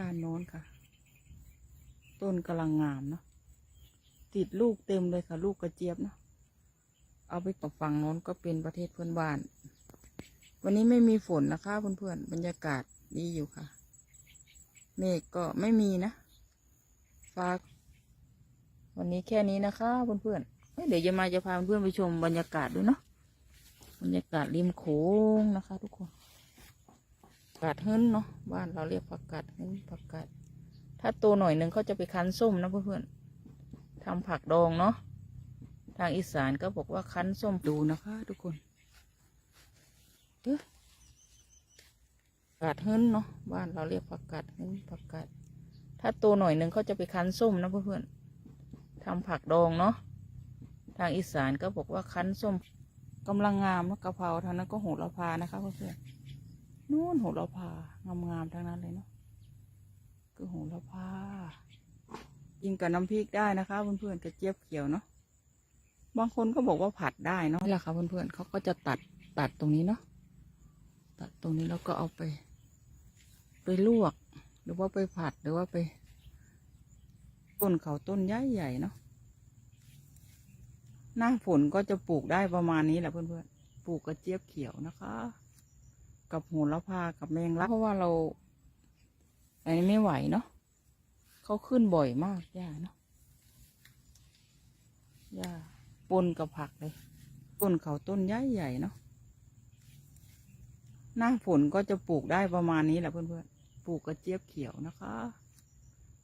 ด้านโน้นค่ะ ต้นกำลังงามเนาะติดลูกเต็มเลยค่ะ ลูกกระเจี๊ยบเนาะเอาไปกับฝั่งโน้นก็เป็นประเทศเพื่อนบ้าน วันนี้ไม่มีฝนนะคะเพื่อนๆบรรยากาศดีอยู่ค่ะ เมฆก็ไม่มีนะฟ้าวันนี้แค่นี้นะคะเพื่อนๆเอ้ยเดี๋ยวจะมาจะพาเพื่อนๆไปชมบรรยากาศด้วยเนาะบรรยากาศริมโขงนะคะ ทุกคน กกาดเฮิรนเนาะบ้านเราเรียกผักกาดเฮิรนผักกาดถ้าโตหน่อยหนึ่งเขาจะไปคั้นส้มนะเพื่อนๆทำผักดองเนาะทางอีสานก็บอกว่าคั้นส้มดูนะคะทุกคนเด้อผักกาดเฮิรนเนาะบ้านเราเรียกผักกาดเฮิรนผักกาดถ้าโตหน่อยหนึ่งเขาจะไปคั้นส้มนะเพื่อนๆทำผักดองเนาะทางอีสานก็บอกว่าคั้นส้มกำลังงามนะกะเพราทางนั้นก็โหระพานะคะเพื่อนๆ นู่นโหระพางามๆทั้งนั้นเลยเนาะคือโหระพากินกับน้ำพริกได้นะคะเพื่อนๆกระเจี๊ยบเขียวเนาะบางคนก็บอกว่าผัดได้เนาะนี่แหละค่ะเพื่อนๆเขาก็จะตัดตัดตรงนี้เนาะตัดตรงนี้แล้วก็เอาไป ไปลวก หรือว่าไปผัดหรือว่าไป ต้นเขาต้นใหญ่ใหญ่ๆเนาะหน้าฝนก็จะปลูกได้ประมาณนี้แหละเพื่อนๆปลูกกระเจี๊ยบเขียวนะคะ กับโหระพากับแมงลักเพราะว่าเราอันนี้ไม่ไหวเนาะเขาขึ้นบ่อยมากย่าเนาะย่าปนกับผักเลยต้นเขาต้นใหญ่ใหญ่เนาะหน้าฝนก็จะปลูกได้ประมาณนี้แหละเพื่อนๆปลูกกระเจี๊ยบเขียวนะคะ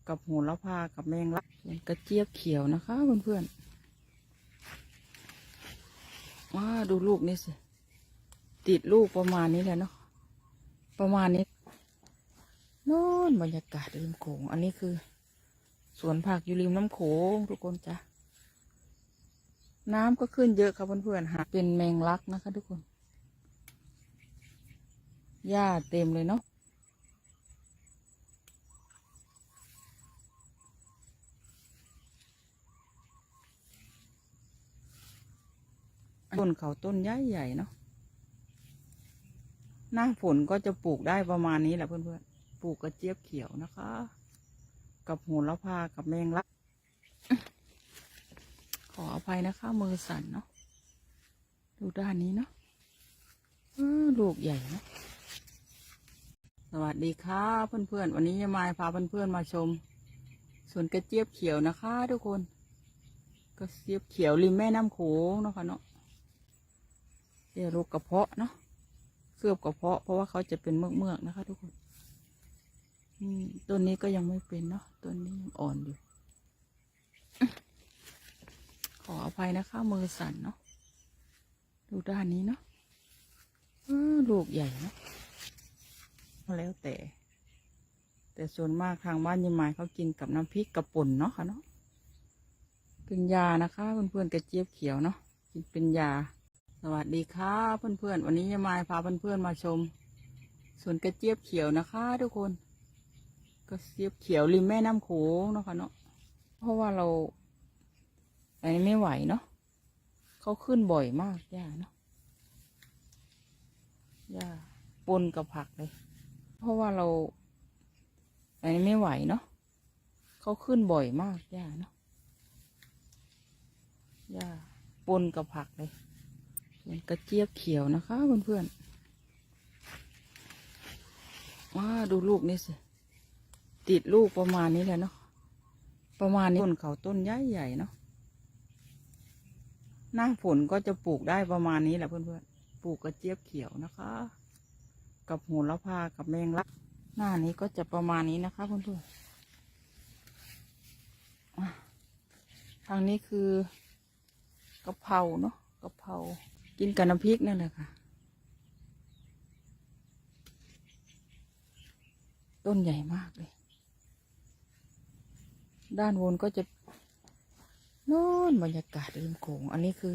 กับโหระพากับแมงลักส่วนกระเจี๊ยบเขียวนะคะ เพื่อนๆว้าดูลูกนี่สิติดลูกประมาณนี้แหละเนาะ ประมาณนี้โน่นบรรยากาศริมโขง อันนี้คือ สวนผักอยู่ริมน้ำโขงทุกคนจ้ะ น้ำก็ขึ้นเยอะครับเพื่อนๆหาเป็นแมงลักนะคะ ทุกคน หญ้าเต็มเลยเนาะต้นเขาต้นใหญ่ๆเนาะ หน้าฝนก็จะปลูกได้ประมาณนี้แหละเพื่อนๆ ปลูกกระเจี๊ยบเขียวนะคะ กับโหระพากับแมงลัก ขออภัยนะคะ มือสั่นเนาะ ดูด้านนี้เนาะลูกใหญ่เนาะสวัสดีค่ะเพื่อนๆ วันนี้ยายมายพาเพื่อนๆมาชมสวนกระเจี๊ยบเขียวนะคะ ทุกคน กระเจี๊ยบเขียวริมแม่น้ำโขงเนาะคะเนาะเดี๋ยวลูกกระเพาะเนาะ เคลือบกระเพาะ เพราะว่าเขาจะเป็นเมือกเมือกๆนะคะ ทุกคนต้นนี้ก็ยังไม่เป็นเนาะต้นนี้ยังอ่อนอยู่ ขออภัยนะคะมือสั่นเนาะดูด้านนี้เนาะลูกใหญ่เนาะแล้วแต่ แต่ส่วนมากทางบ้านยายหมายเขากินกับน้ำพริกกระป่นเนาะค่ะเนาะเป็นยานะคะเพื่อนๆกระเจี๊ยบเขียวเนาะกินเป็นยา สวัสดีค่ะเพื่อนๆ วันนี้ยายมายพาเพื่อนๆมาชมสวนกระเจี๊ยบเขียวนะคะ ทุกคนกระเจี๊ยบเขียวริมแม่น้ำโขงนะค่ะเนาะเพราะว่าเราอันนี้ไม่ไหวเนาะเขาขึ้นบ่อยมากย่าเนาะย่าปนกับผักเลย เพราะว่าเราอันนี้ไม่ไหวเนาะเขาขึ้นบ่อยมากย่าเนาะย่าปนกับผักเลย ส่วนกระเจี๊ยบเขียวนะคะเพื่อนๆว้าดูลูกนี่สิ ติดลูกประมาณนี้แหละเนาะ ประมาณนี้ต้นเขาต้นใหญ่ใหญ่ๆเนาะ หน้าฝนก็จะปลูกได้ประมาณนี้แหละเพื่อนๆ ปลูกกระเจี๊ยบเขียวนะคะ กับโหระพา กับแมงลัก หน้านี้ก็จะประมาณนี้นะคะเพื่อนๆอะทางนี้คือกะเพราเนาะกะเพรา กินกับน้ำพริกนั่นแหละค่ะ ต้นใหญ่มากเลย ด้านบนก็จะโน่นบรรยากาศริมโขง อันนี้คือ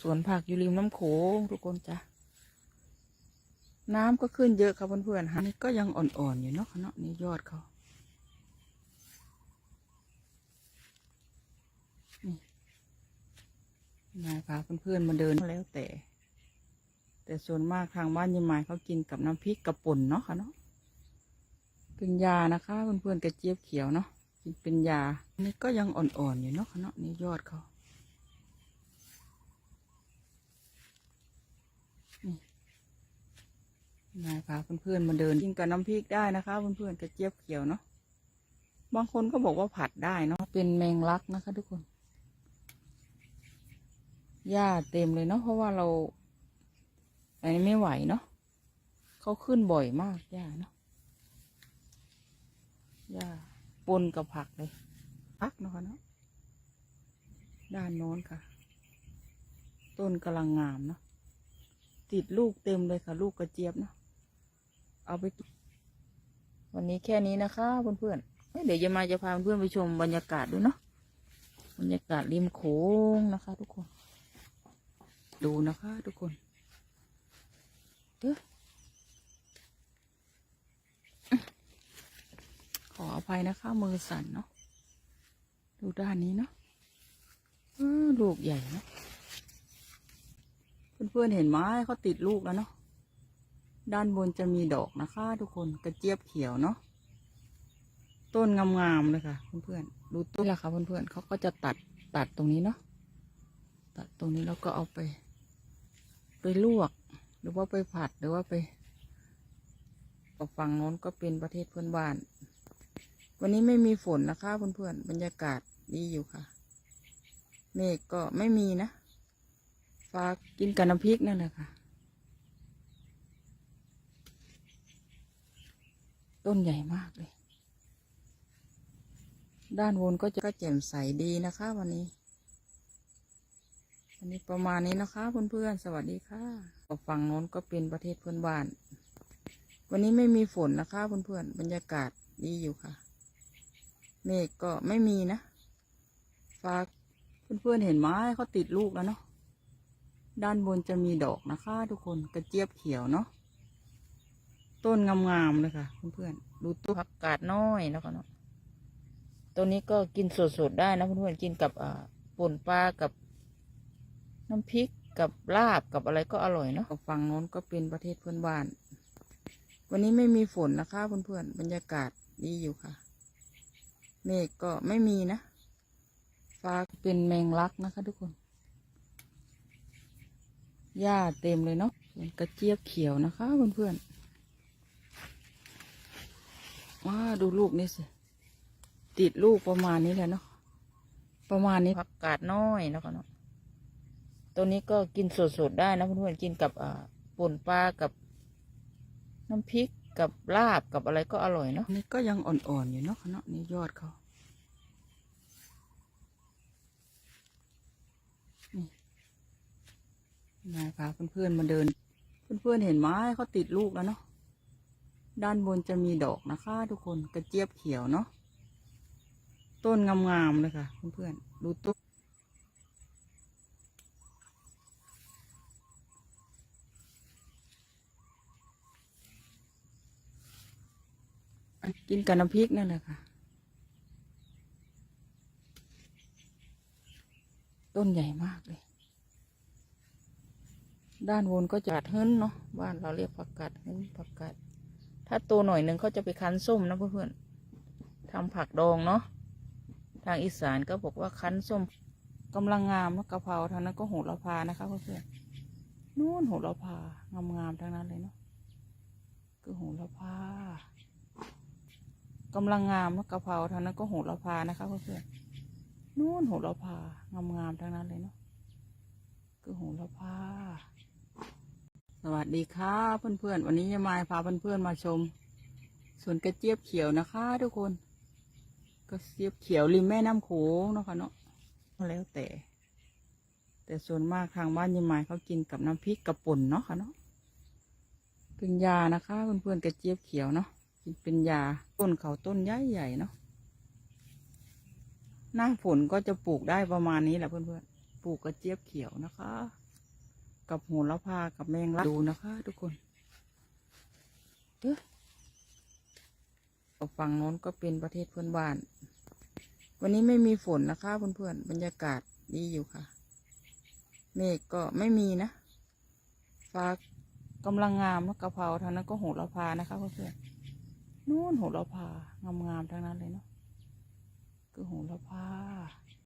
สวนผักอยู่ริมน้ำโขงทุกคนจ้ะ น้ำก็ขึ้นเยอะครับเพื่อนๆฮะนี่ก็ยังอ่อนๆอยู่เนาะเนาะนี่ยอดเขา นายพาเพื่อนๆมาเดินแล้วแต่ แต่ส่วนมากทางบ้านยายหมายเขากินกับน้ำพริกกระป่นเนาะค่ะเนาะเป็นยานะคะเพื่อนๆกระเจี๊ยบเขียวเนาะกินเป็นยาอันนี่ก็ยังอ่อนๆอยู่เนาะเนาะนี่ยอดเขานี่นายพาเพื่อนๆมาเดินกินกับน้ำพริกได้นะคะเพื่อนๆกระเจี๊ยบเขียวเนาะบางคนก็บอกว่าผัดได้เนาะเป็นแมงลักนะคะ ทุกคน หญ้าเต็มเลยเนาะเพราะว่าเราอันนี้ไม่ไหวเนาะเขาขึ้นบ่อยมากหญ้าเนาะหญ้าปนกับผักเลยผักเนาะคะเนาะด้านโน้นค่ะ ต้นกำลังงามเนาะติดลูกเต็มเลยค่ะ ลูกกระเจี๊ยบเนาะเอาไปวันนี้แค่นี้นะคะเพื่อนๆเเดี๋ยวจะมาจะพาเพื่อนๆไปชมบรรยากาศด้วยเนาะบรรยากาศริมโขงนะคะ ทุกคน ดูนะคะทุกคนเด้อขออภัยนะคะมือสั่นเนาะดูด้านนี้เนาะลูกใหญ่เนาะเพื่อนๆเห็นไหมเขาติดลูกแล้วเนาะด้านบนจะมีดอกนะคะ ทุกคนกระเจี๊ยบเขียวเนาะต้นงามๆเลยค่ะ เพื่อนๆดูต้นละค่ะเพื่อนๆเขาก็จะตัดตัดตรงนี้เนาะตัดตรงนี้แล้วก็เอาไป ไปลวก หรือว่าไปผัดหรือว่าไปฝั่งโน้นก็เป็นประเทศเพื่อนบ้าน วันนี้ไม่มีฝนนะคะเพื่อนๆบรรยากาศดีอยู่ค่ะ เมฆก็ไม่มีนะ ฟ้ากินกับน้ำพริกนั่นแหละค่ะ ต้นใหญ่มากเลย ด้านบนก็จะก็แจ่มใสดีนะคะวันนี้ นนี้ประมาณนี้นะคะเพื่อนๆ สวัสดีค่ะฝั่งโน้นก็เป็นประเทศเพื่อนบ้าน วันนี้ไม่มีฝนนะคะเพื่อนๆ บรรยากาศดีอยู่ค่ะ เมฆก็ไม่มีนะ ฟ้าเพื่อนๆ เห็นไหมเขาติดลูกแล้วเนาะ ด้านบนจะมีดอกนะคะ ทุกคน กระเจี๊ยบเขียวเนาะ ต้นงามๆเลยค่ะเพื่อนๆ ดูต้นผักกาดน้อยนะคะเนาะ ตัวนี้ก็กินสดๆได้นะเพื่อนๆ กินกับอ่าป่นปลากับ น้ำพริกกับลาบกับอะไรก็อร่อยเนาะฝั่งโน้นก็เป็นประเทศเพื่อนบ้าน วันนี้ไม่มีฝนนะคะเพื่อนๆบรรยากาศดีอยู่ค่ะเมฆก็ไม่มีนะ ฟ้าเป็นแมงลักนะคะ ทุกคนหญ้าเต็มเลยเนาะส่วนกระเจี๊ยบเขียวนะคะเพื่อนๆว้าดูลูกนี่สิ ติดลูกประมาณนี้แหละเนาะประมาณนี้ผักกาดน้อยนะคะเนาะ ตัวนี้ก็กินสดๆได้นะเพื่อนๆกินกับป่นปลากับน้ำพริกกับลาบกับอะไรก็อร่อยเนาะนี่ก็ยังอ่อนๆอยู่เนาะเนาะนี่ยอดเขานี่นายพาเพื่อนๆมาเดิน เพื่อนๆเห็นไหมเขาติดลูกแล้วเนาะด้านบนจะมีดอกนะคะ ทุกคนกระเจี๊ยบเขียวเนาะต้นงามๆเลยค่ะ เพื่อนๆดูต้น กินกับน้ำพริกนั่นแหละค่ะ ต้นใหญ่มากเลย ด้านบนก็จะกัดเฮิรนเนาะบ้านเราเรียกผักกาดเฮิรนผักกาดถ้าโตหน่อยหนึ่งเขาจะไปคั้นส้มนะเพื่อนๆทำผักดองเนาะทางอีสานก็บอกว่าคั้นส้มกำลังงามนะกะเพราทางนั้นก็โหระพานะคะเพื่อนๆนู่นโหระพางามๆทั้งนั้นเลยเนาะคือโหระพา กำลังงามกะเพราทางนั้นก็โหระพานะคะเพื่อนๆนู่นโหระพางามๆทั้งนั้นเลยเนาะคือโหระพาสวัสดีค่ะเพื่อนๆวันนี้จะมายพาเพื่อนๆมาชมสวนกระเจี๊ยบเขียวนะคะ ทุกคนกระเจี๊ยบเขียวริมแม่น้ำโขงเนาะค่ะเนาะแล้วแต่ แต่ส่วนมากทางบ้านยามายเขากินกับน้ำพริกกระป่นเนาะค่ะเนาะเป็นยานะคะเพื่อนๆกระเจี๊ยบเขียวเนาะ เป็นยาต้นเขาต้นใหญ่ใหญ่เนาะหน้าฝนก็จะปลูกได้ประมาณนี้แหละเพื่อนๆปลูกกระเจี๊ยบเขียวนะคะ กับโหระพากับแมงลักดูนะคะ ทุกคนเด้อฝั่งโน้นก็เป็นประเทศเพื่อนบ้าน วันนี้ไม่มีฝนนะคะเพื่อนๆบรรยากาศดีอยู่ค่ะ เมฆก็ไม่มีนะฟ้ากำลังงามนะกะเพราทางนั้นก็โหระพานะคะเพื่อนๆ นู่นโหระพางามๆทั้งนั้นเลยเนาะคือโหระพา